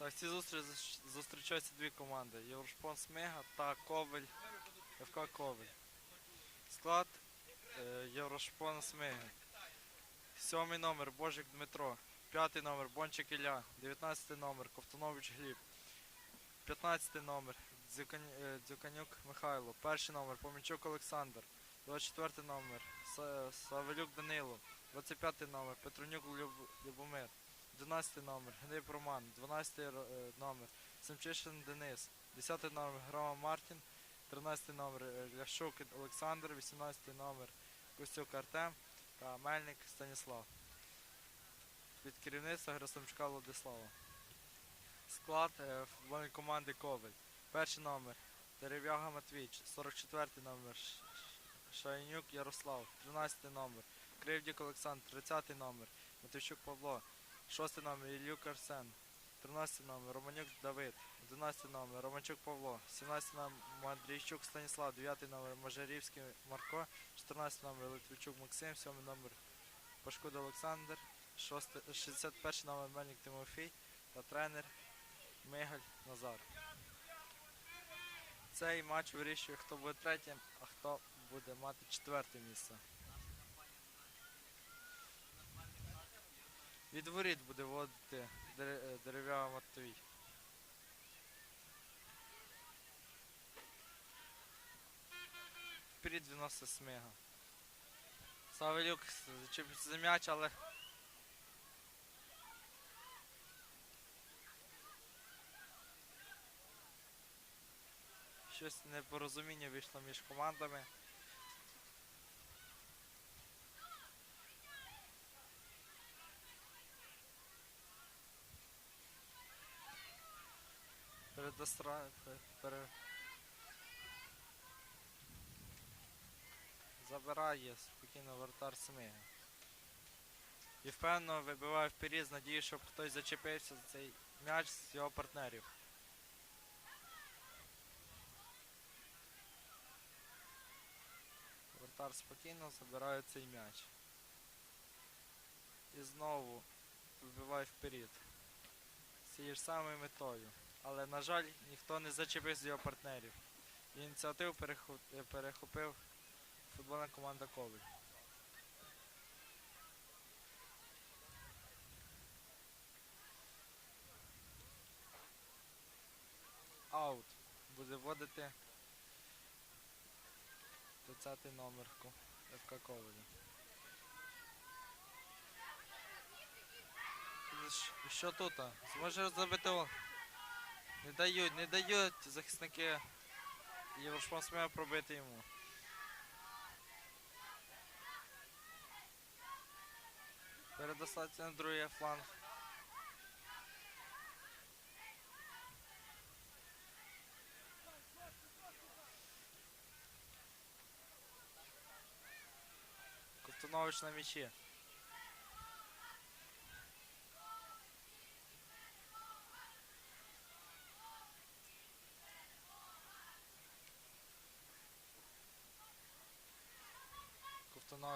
Так, ці зустрічі зустрічаються дві команди. Єврошпон Смига та Ковель. ФК Ковель. Склад е, Єврошпон Смиги. Сьомий номер Божик Дмитро. П'ятий номер Бончик Ілля. Дев'ятнадцятий номер Ковтунович Гліб. П'ятнадцятий номер е, Дзюканюк Михайло. Перший номер Помінчук Олександр. 24 номер Савелюк Данило. 25 номер Петрунюк Люб- Любомир. 11 номер Гниб Роман, 12 е, номер Семчишин Денис, 10 номер Грома Мартін, 13 номер е, Ляшук Олександр, 18 номер Костюк Артем та Мельник Станіслав. Від керівництва Грасимчука Владислава. Склад е, футбольної команди Ковель. Перший номер Дерев'яга Матвійч, 44 номер Шайнюк Ярослав, 13 номер Кривдік Олександр, 30 номер Матвійчук Павло, Шостий номер Ілюк Арсен. 13 номер Романюк Давид. 11 номер Романчук Павло. 17 номер Андрійчук Станіслав. 9 номер Мажарівський Марко. 14 номер Литвичук Максим. 7 номер Пашкуда Олександр. 6, 61 номер Мельник Тимофій та тренер Мигаль Назар. Цей матч вирішує, хто буде третім, а хто буде мати четверте місце. Від воріт буде водити е, дерев'яна Матвій. Вперед виносить смига. Савелюк зачепиться за м'яч, але. Щось непорозуміння вийшло між командами. Передостра... пе- Пере... Забирає спокійно вратар Смига. І впевнено вибиває вперед з надією, щоб хтось зачепився за цей м'яч з його партнерів. Вратар спокійно забирає цей м'яч. І знову вибиває вперед. З цією ж самою метою. Але, на жаль, ніхто не зачепив з його партнерів. Ініціативу е, перехопив футбольна команда Коваль. Аут. Буде вводити 30 номер ФК Коваля. Що тут? Зможе забити. Не дають, не дають захисники Єврошпон сміє пробити йому. Передостатися на другий фланг. Ковтунович на м'ячі.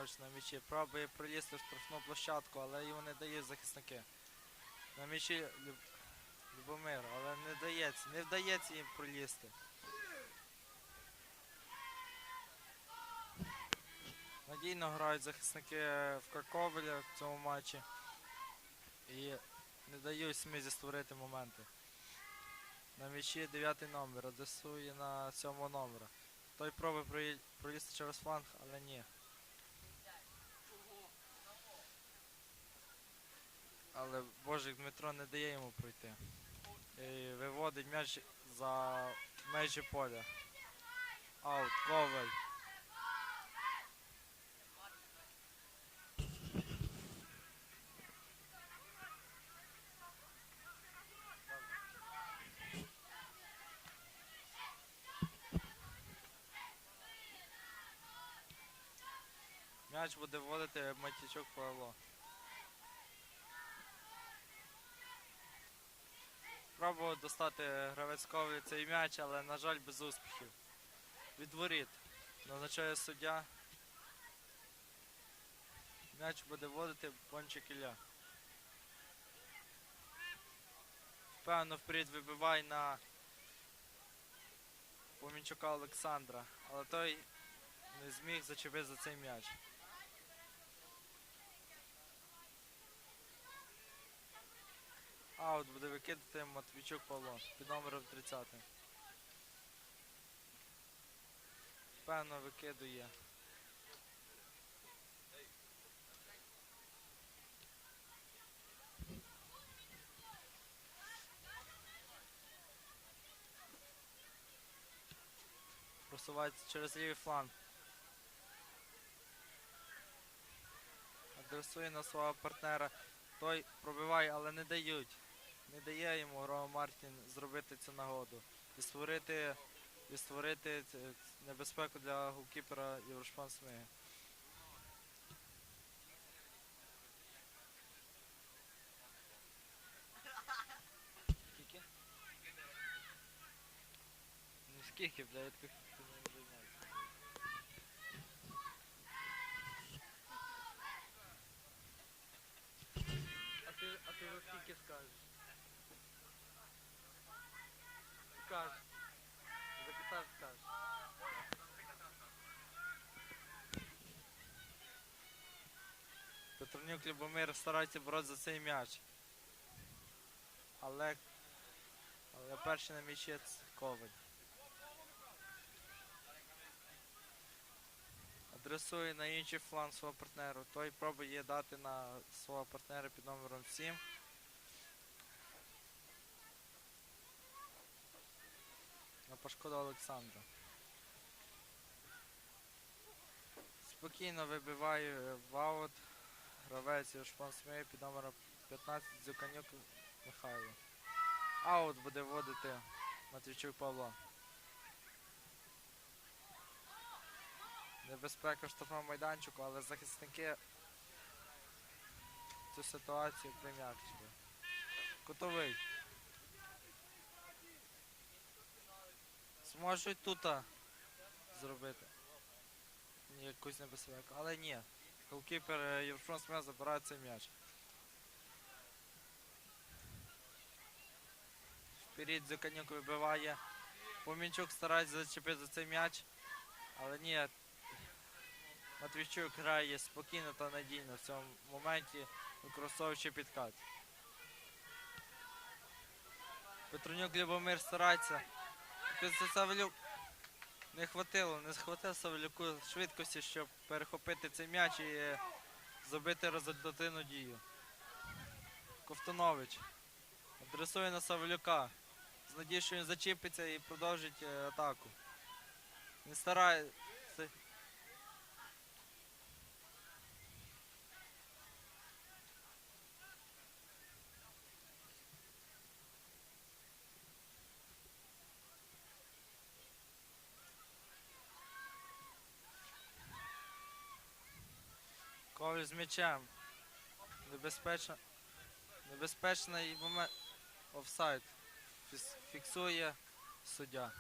Ковтунович на м'ячі. Пробує пролізти в штрафну площадку, але йому не дають захисники. На м'ячі Люб... Любомир, але не дається, не вдається їм пролізти. Надійно грають захисники в Ковеля в цьому матчі. І не дають смізі створити моменти. На м'ячі 9 номер, адесує на 7 номера. Той пробує пролізти через фланг, але ні. Але Божик Дмитро не дає йому пройти. І виводить м'яч за межі поля. Аут, Коваль. М'яч буде вводити Матічук Павло. Пробував достати гравець Ковлі цей м'яч, але, на жаль, без успіхів. Від воріт. Назначає суддя. М'яч буде вводити Бончик Ілля. Певно, вперед вибивай на Помінчука Олександра, але той не зміг зачепити за цей м'яч. Аут буде викидати Матвійчук Павло під номером 30. Певно викидує. Просувається через лівий фланг. Адресує на свого партнера. Той пробиває, але не дають. Не дає йому Рома Мартін зробити цю нагоду. І створити, і створити небезпеку для голкіпера Єврошпан Смиги. Скільки? Ну скільки, не займаюся. А ти, а ти скільки скажеш? Скажеш. За кита скажеш. Петронюк Любомир старається боротися за цей м'яч. Але, але перший на м'ячі Коваль. Адресує на інший фланг свого партнеру. Той пробує дати на свого партнера під номером 7. На пошкоду Олександра. Спокійно вибиває е, в аут гравець Євшпан Смей під номером 15 Дзюканюк Михайло. Аут буде вводити Матвійчук Павло. Небезпека в штрафному майданчику, але захисники цю ситуацію прим'якшили. Кутовий. Зможуть тут зробити якусь небезпеку, але ні. Голкіпер е, Єврофронт забирає цей м'яч. Вперед Зюканюк вибиває. Помінчук старається зачепити за цей м'яч. Але ні. Матвійчук грає спокійно та надійно в цьому моменті, використовуючи підкат. Петронюк Любомир старається. Це Савелюк не хватило, не схватив Савелюку швидкості, щоб перехопити цей м'яч і е, зробити результативну дію. Ковтунович адресує на Савелюка. З надією, що він зачіпиться і продовжить е, атаку. Не старається. Коваль з м'ячем. Небезпечно. Небезпечний момент. Офсайд. Фіксує суддя.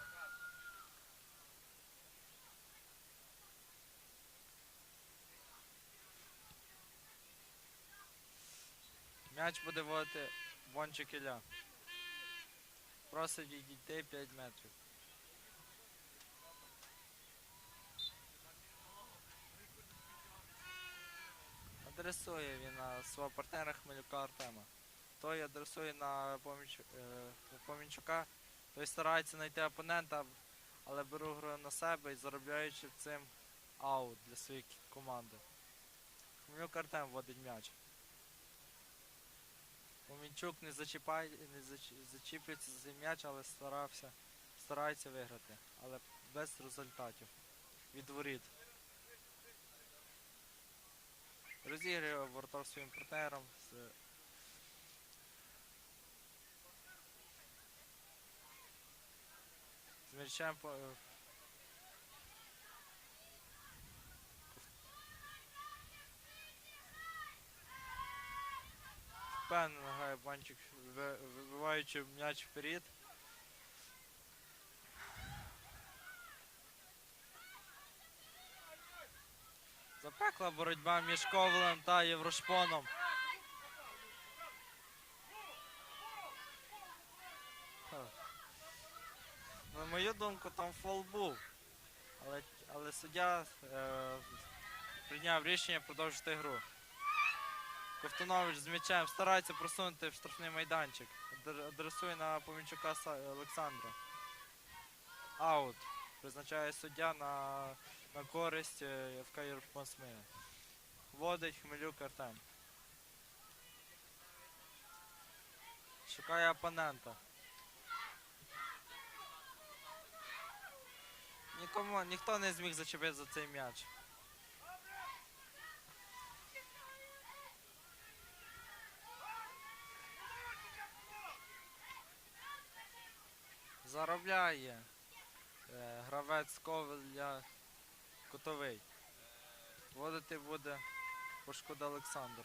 М'яч буде водити Бончик Ілля. Просить відійти 5 метрів. Адресує він на свого партнера Хмелюка Артема. Той адресує на Поміч... е, Помінчука. Той старається знайти опонента, але беру гру на себе і заробляючи цим аут для своєї команди. Хмелюк Артем вводить м'яч. Помінчук не зачіпає, не зач- зачіплюється за м'яч, але старався, старається виграти, але без результатів. Від воріт. Розіграє воротар своїм партнером. З... З м'ячем по... е, Впевнено грає банчик, ви- вибиваючи м'яч вперед. запекла боротьба між Ковлем та Єврошпоном. На мою думку, там фол був. Але але суддя е, прийняв рішення продовжити гру. Ковтунович з м'ячем старається просунути в штрафний майданчик. Адресує на помінчука Олександра. Аут. Призначає суддя на на користь е, ФК Єрпонсмина. Вводить Хмелюк Артем. Шукає опонента. Нікому, ніхто не зміг зачепити за цей м'яч. Заробляє е, гравець Коваля Котовий. Водити буде Пошкода Олександр.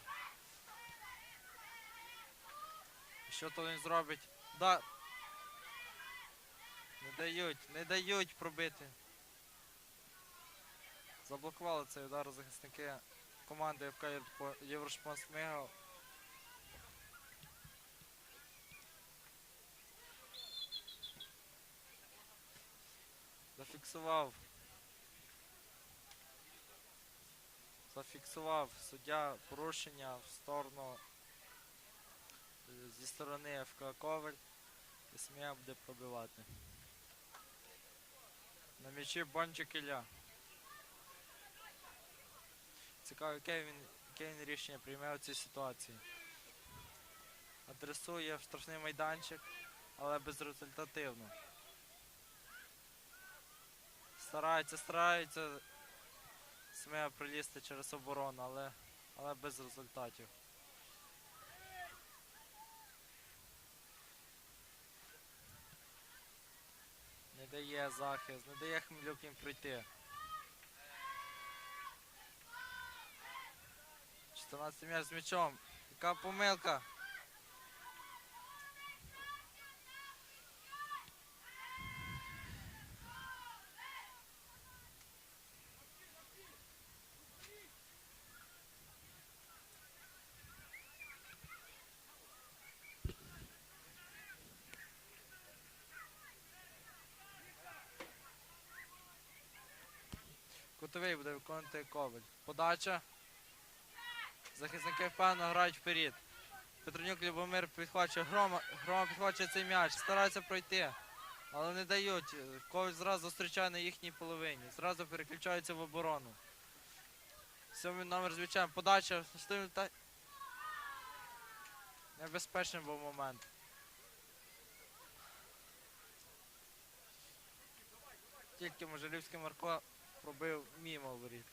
Що то він зробить? Да. Не дають, не дають пробити. Заблокували цей удар захисники команди ФК Європо- Єврошпонс Зафіксував. Зафіксував суддя порушення в сторону е, зі сторони ФК Коваль. І Смія буде пробивати. На м'ячі Бончик Ілля. Цікаво, яке він, яке він рішення прийме у цій ситуації. Адресує в штрафний майданчик, але безрезультативно. Старається, старається Смія пролізти через оборону, але, але без результатів. Не дає захист, не дає Хмелюк їм пройти. 14 м'яч з м'ячом. Яка помилка? Кутовий буде виконувати коваль. Подача. Захисники впевнено грають вперед. Петронюк Любомир підхвачує Грома. Грома підхвачує цей м'яч. Старається пройти. Але не дають. Коваль зразу зустрічає на їхній половині. Зразу переключаються в оборону. Сьомий номер з м'ячем. Подача. Небезпечний був момент. Тільки Можелівський Марко пробив мімо воріт.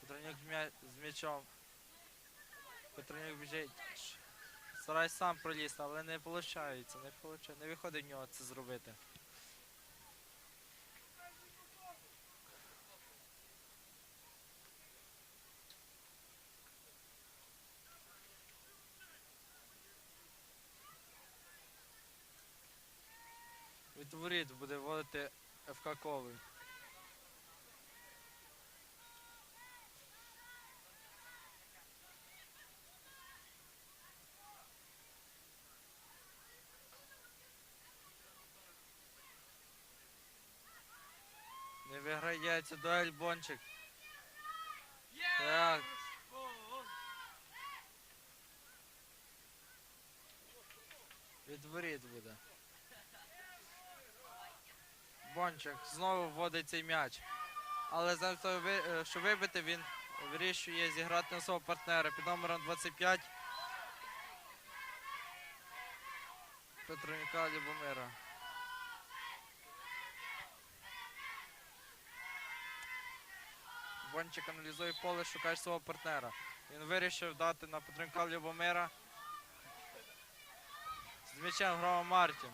Петронюк з м'ячом. Петронюк біжить. Стараюсь сам пролізти, але не виходить. Не, виходить, не виходить в нього це зробити. Від воріт буде вводити ФК Ковий. Не виграється дуель Бончик. Так. Від воріт буде. Бончик знову вводить цей м'яч. Але замість того, е, щоб вибити, він вирішує зіграти на свого партнера під номером 25 Петронюка Любомира. Бончик аналізує поле, шукає свого партнера. Він вирішив дати на Петренка Любомира. З м'ячем грав Мартін.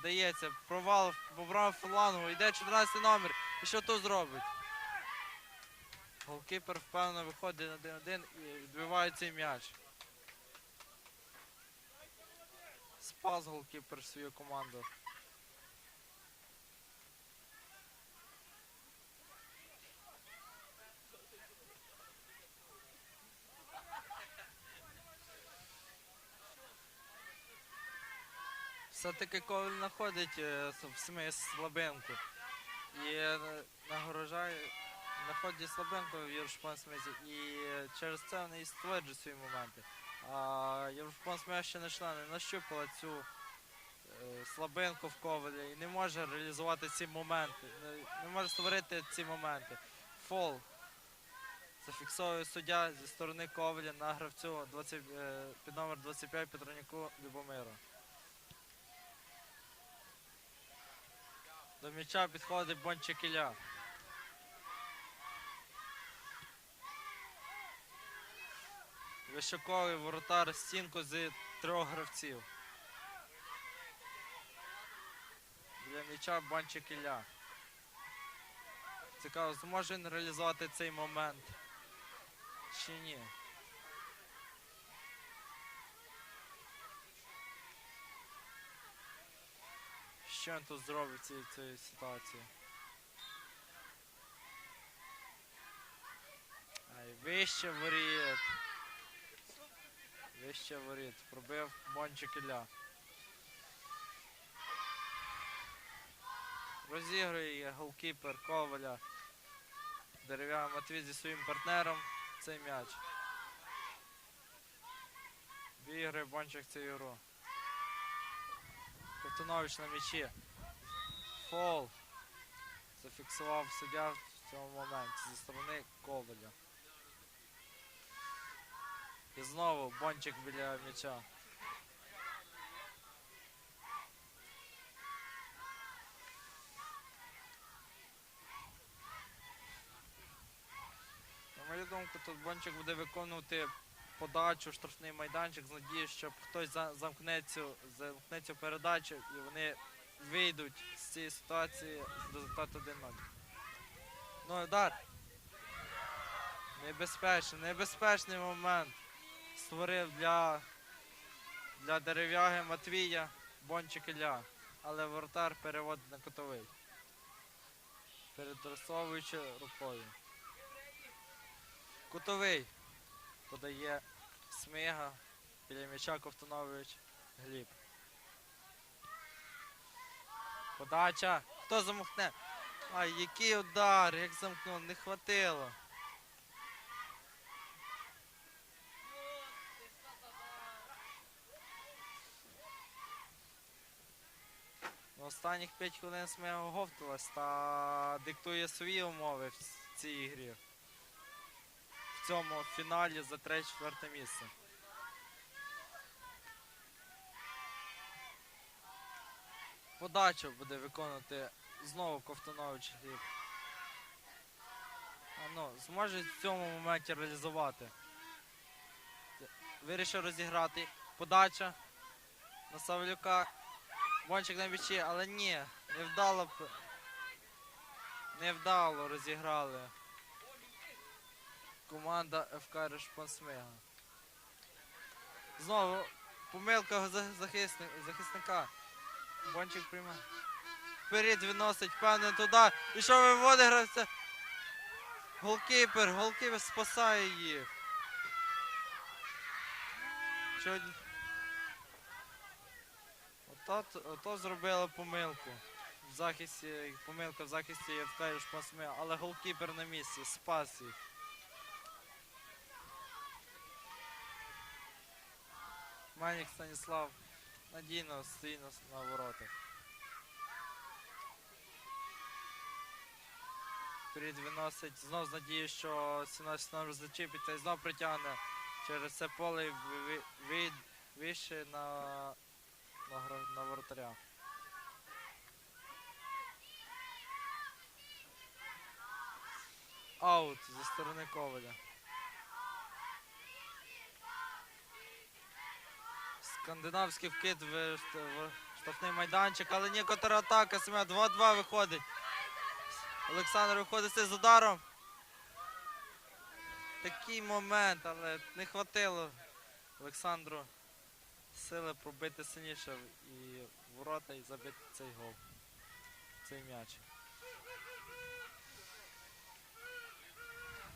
Не Вдається, провал побрав флангу, йде 14 номер. І що тут зробить? Голкіпер впевнено виходить на 1-1 і відбиває цей м'яч. Спас голкіпер свою команду. Все-таки Коваль знаходить е, в смис слабинку. І е, нагорожає, знаходить слабинку в Єврошпан смизі. І е, через це вони і створюють свої моменти. А Єврошпан смис ще не члени нащупала цю слабинку в Коваля і не може реалізувати ці моменти. Не, не може створити ці моменти. Фол. Зафіксовує суддя зі сторони Коваля на гравцю 20, е, під номер 25 Петроніку Любомиру. До м'яча підходить Бончик Ілля. Вишаковий воротар стінку з трьох гравців. Біля м'яча Бончик Ілля. Цікаво, зможе він реалізувати цей момент чи ні? Що він тут зробить в цій, цій ситуації? Ай, вище воріт. Вище воріт. Пробив Бончик Ілля. Розігрує голкіпер Коваля. Дерев'яна Матвій зі своїм партнером цей м'яч. Виграє Бончик цю ігру. Котунович на м'ячі. Фол. Зафіксував суддя в цьому моменті зі сторони Коваля. І знову Бончик біля м'яча. На мою думку, тут Бончик буде виконувати подачу, штрафний майданчик з надією, щоб хтось замкне цю, замкне цю передачу і вони вийдуть з цієї ситуації з результату 1-0. Ну, удар. Небезпечний, небезпечний момент. Створив для, для дерев'яги Матвія Бончик Ілля. Але воротар переводить на котовий. Передрасовуючи рукою. Кутовий. Подає Смига. Біля м'яча Ковтунович Гліб. Подача. Хто замахне? Ай, який удар, як замкнув, не хватило. Останніх 5 хвилин Смига оговталась та диктує свої умови в цій грі цьому фіналі за третє-четверте місце. Подачу буде виконувати знову Ковтунович Гліб. Ну, зможе в цьому моменті реалізувати. Вирішив розіграти. Подача на Савлюка. Бончик на м'ячі, але ні, невдало. Невдало розіграли команда ФК Решпансмега. Знову помилка захисни- захисника. Бончик приймає. Вперед виносить, певне туди. І що виводить гравця? Голкіпер, голкіпер спасає їх. Ото, ото зробили помилку. В захисті, помилка в захисті ФК Решпансмега, але голкіпер на місці, спас їх. Манік Станіслав надійно стоїть на, воротах. Вперед виносить знов з надією, що 17 номер зачепиться і знов притягне через це поле вище на, на, на воротаря. Аут зі сторони Коваля. Скандинавський вкид в, шт- штрафний майданчик, але ні контратака, Семен 2-2 виходить. Олександр виходить з ударом. Такий момент, але не хватило Олександру сили пробити сильніше і ворота і забити цей гол. Цей м'яч.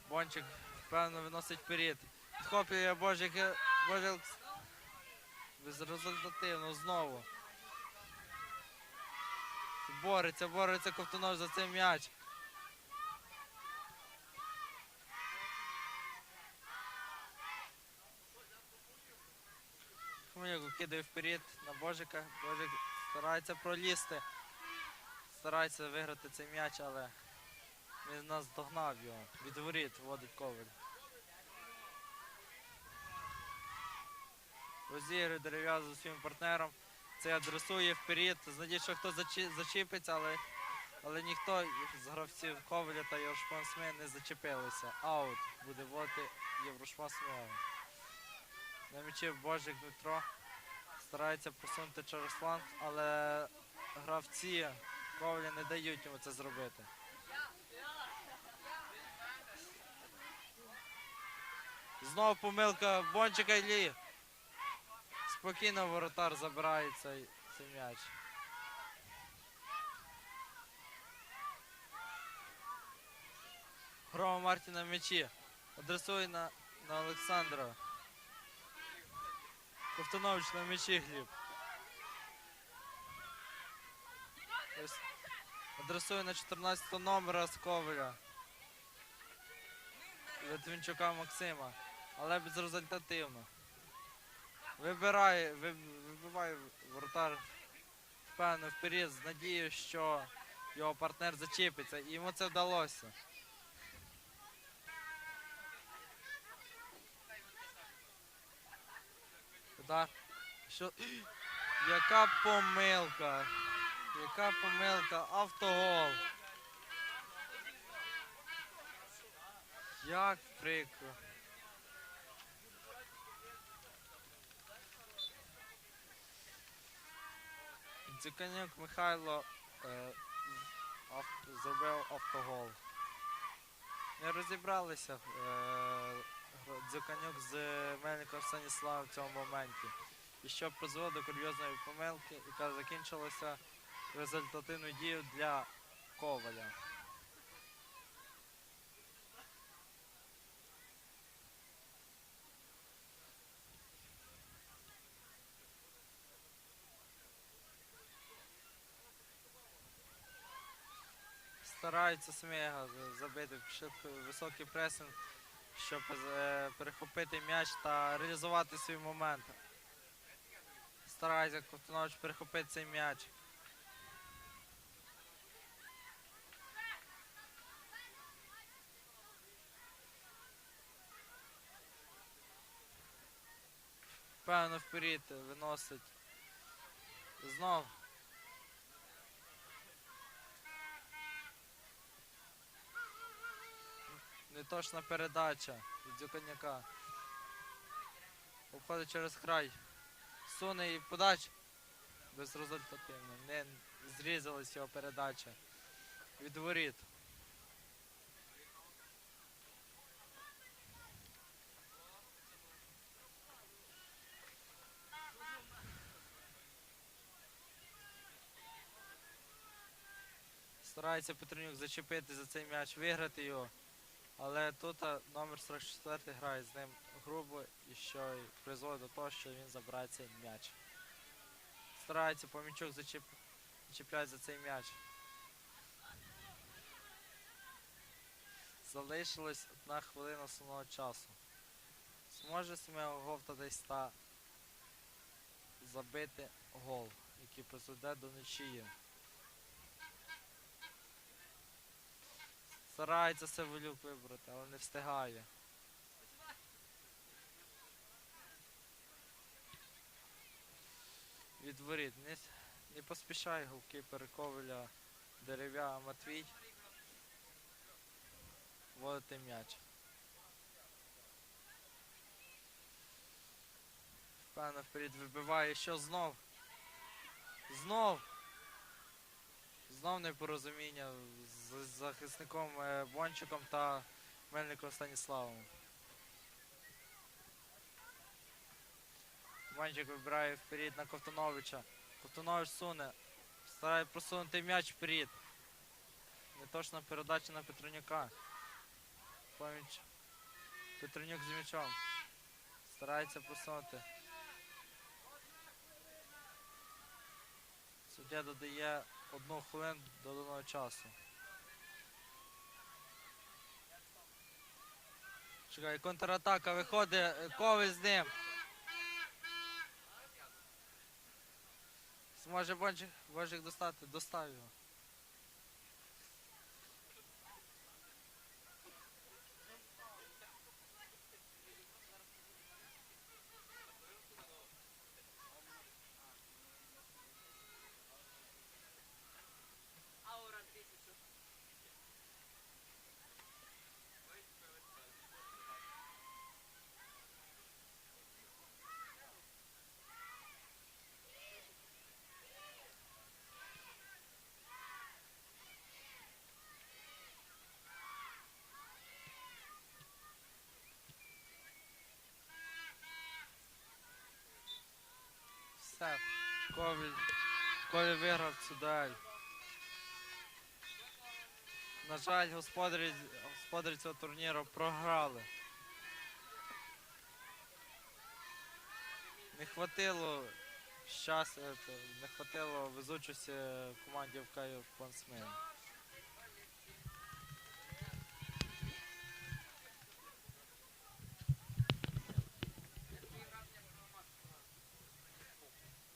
Бончик впевнено виносить вперед. Підхоплює Божик. Божик Безрезультативно знову. бореться, бореться Ковтунов за цей м'яч. Хмельник кидає вперед на Божика. Божик старається пролізти. Старається виграти цей м'яч, але він нас догнав його. Від воріт вводить коваль. Розігрує дерев'язу своїм партнером. Це адресує вперед. з що зачі- зачіпиться, але, але ніхто з гравців Коваля та Єврошпан Смі не зачепилися. Аут буде вводити Єврошпан Сміга. На м'ячі Божик Дмитро старається просунути через фланг, але гравці Коваля не дають йому це зробити. Знову помилка Бончика Іллі. Спокійно воротар забирає цей, цей м'яч. Грома Мартін на м'ячі. Адресує на, на Олександра. Ковтунович на м'ячі гліб. Адресує на 14 номера з Коваля. Литвинчука Максима. Але безрезультативно. Вибирає, вибиває воротар впевнено вперед з надією, що його партнер зачепиться. І йому це вдалося. Удар. Що? Яка помилка? Яка помилка? Автогол. Як прикро. Дзюканюк Михайло е, зробив автогол. Не розібралися е, Дзюканюк з Мельником Станіславом в цьому моменті. І що призвело до курйозної помилки, яка закінчилася результативною дією для Коваля. Стараються Сміга забити швидко- високий пресинг, щоб е, перехопити м'яч та реалізувати свій момент. Старається Ковтунович перехопити цей м'яч. Певно вперед виносить. Знов. Неточна передача від Дзюканяка. Обходить через край. Суне і подача. Безрезультативно. Не зрізалась його передача. Від воріт. Старається Петренюк зачепити за цей м'яч, виграти його. Але тут номер 44 грає з ним грубо і що й призводить до того, що він забирає цей м'яч. Старається помічок зачіп... зачіпляти за цей м'яч. Залишилась одна хвилина основного часу. Зможе Сміло Говта десь та забити гол, який призведе до нічиї. Старається Севолюк вибрати, але не встигає. Від воріт. Не, не поспішай голкіпер Ковеля Дерев'я Матвій. Водити м'яч. Впевнено вперед вибиває, що знов. Знов. Знов непорозуміння з захисником е, Бончиком та Мельником Станіславом. Бончик вибирає вперед на Ковтуновича. Ковтунович суне. Старає просунути м'яч вперед. Неточна передача на Петронюка. Поміч. Петронюк з м'ячом. Старається просунути. Суддя додає одну хвилину доданого часу. Чекай, контратака виходить, е, Коваль з ним. Зможе Бончик, Бончик достати, достав його. Все. Ковіль. Ковіль виграв цю дуель. На жаль, господарі, господарі цього турніру програли. Не хватило щастя, не хватило везучості команді в Каю Юрпонсмен.